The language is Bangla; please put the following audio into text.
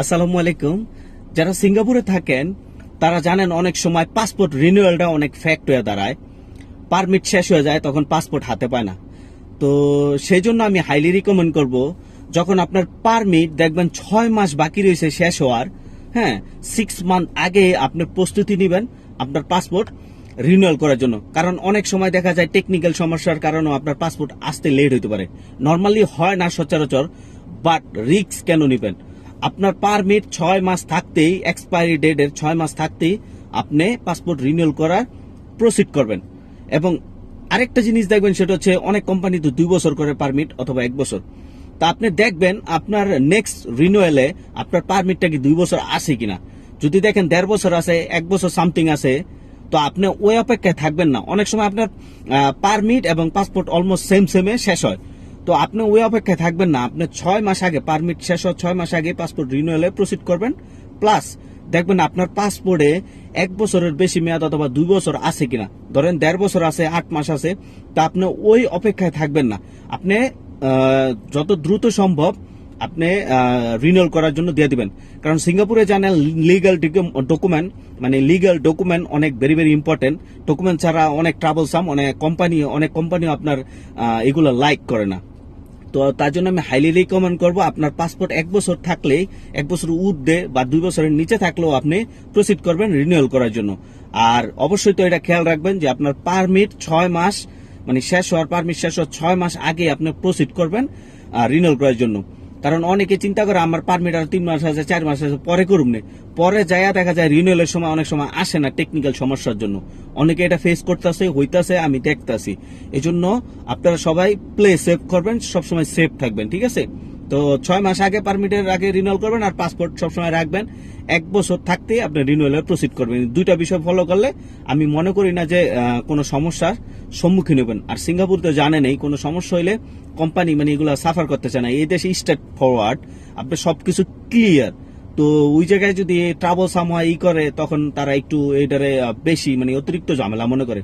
আসসালামু আলাইকুম। যারা সিঙ্গাপুরে থাকেন, তারা জানেন অনেক সময় পাসপোর্ট রিনিউয়ালটা অনেক ফ্যাক্ট হয়ে দাঁড়ায়। পারমিট শেষ হয়ে যায়, তখন পাসপোর্ট হাতে পায় না। তো সেই জন্য আমি হাইলি রিকমেন্ড করব, যখন আপনার পারমিট দেখবেন ছয় মাস বাকি রয়েছে শেষ হওয়ার হ্যাঁ সিক্স মান্থ আগে আপনি প্রস্তুতি নেবেন আপনার পাসপোর্ট রিনিউয়াল করার জন্য। কারণ অনেক সময় দেখা যায় টেকনিক্যাল সমস্যার কারণেও আপনার পাসপোর্ট আসতে লেট হতে পারে। নর্মালি হয় না সচরাচর বাট রিক্স কেন নেবেন? আপনার পারমিট ছয় মাস থাকতেই এক্সপায়ারি ডেটের ছয় মাস থাকতেই আপনি পাসপোর্ট রিনিউয়াল করার প্রসিড করবেন। এবং আরেকটা জিনিস দেখবেন, সেটা হচ্ছে অনেক কোম্পানি তো দুই বছর করে পারমিট অথবা এক বছর। তা আপনি দেখবেন আপনার নেক্সট রিনিউয়ালে আপনার পারমিটটা কি দুই বছর আছে কিনা। যদি দেখেন দেড় বছর আছে, এক বছর সামথিং আছে, তো আপনি ওই অপেক্ষায় থাকবেন না। অনেক সময় আপনার পারমিট এবং পাসপোর্ট অলমোস্ট সেম সেমে শেষ হয়। তো আপনি ওই অপেক্ষায় থাকবেন না। আপনি ছয় মাস আগে পারমিট শেষ হওয়ার ছয় মাস আগে পাসপোর্ট রিনিউয়ালে প্রসিড করবেন। প্লাস দেখবেন আপনার পাসপোর্টে এক বছরের বেশি মেয়াদ অথবা দুই বছর আছে কিনা। ধরেন দেড় বছর আছে, আট মাস আছে। তা আপনি ওই অপেক্ষায় থাকবেন না। আপনি যত দ্রুত সম্ভব আপনি রিনিউয়াল করার জন্য দিয়ে দিবেন। কারণ সিঙ্গাপুরে জানেন লিগাল ডকুমেন্ট মানে লিগাল ডকুমেন্ট অনেক ভেরি ভেরি ইম্পর্টেন্ট ডকুমেন্ট ছাড়া অনেক ট্রাভেলসাম অনেক কোম্পানি অনেক কোম্পানিও আপনার এগুলো লাইক করে না। তো তার জন্য আমি হাইলি রিকমেন্ড করব আপনার পাসপোর্ট এক বছর থাকলেই, এক বছর ঊর্ধ্বে বা দুই বছরের নিচে থাকলেও আপনি প্রসিড করবেন রিনিউয়াল করার জন্য। আর অবশ্যই তো এটা খেয়াল রাখবেন যে আপনার পারমিট ছয় মাস মানে শেষ হওয়ার পারমিট শেষ হওয়ার ছয় মাস আগে আপনি প্রসিড করবেন রিনিউয়াল করার জন্য। কারণ অনেকে চিন্তা করে আমার পারমিট আর তিন মাস আছে, চার মাস আছে, পরে করুন নে। পরে যায়া দেখা যায় রিনিউয়ালের সময় অনেক সময় আসে না টেকনিক্যাল সমস্যার জন্য। অনেকে এটা ফেস করতেছে, হইতাছে, আমি দেখতাছি। এজন্য জন্য আপনারা সবাই প্লে সেভ করবেন, সবসময় সেফ থাকবেন, ঠিক আছে? তো ছয় মাস আগে পারমিটের আগে রিনিউয়াল করবেন আর পাসপোর্ট সবসময় রাখবেন। এক বছর থাকতেই আপনি রিনিউয়ালে প্রসিড করবেন। দুইটা বিষয় ফলো করলে আমি মনে করি না যে কোনো সমস্যার সম্মুখীন হবেন। আর সিঙ্গাপুর তো জানেনই কোনো সমস্যা হইলে কোম্পানি মানে এগুলো সাফার করতে চায় না। এই দেশে স্টেট ফরওয়ার্ড আপনি সবকিছু ক্লিয়ার তো ওই জায়গায় যদি ট্রাভেল সামহাই করে তখন তারা একটু এইটারে আহ, বেশি মানে অতিরিক্ত ঝামেলা মনে করে।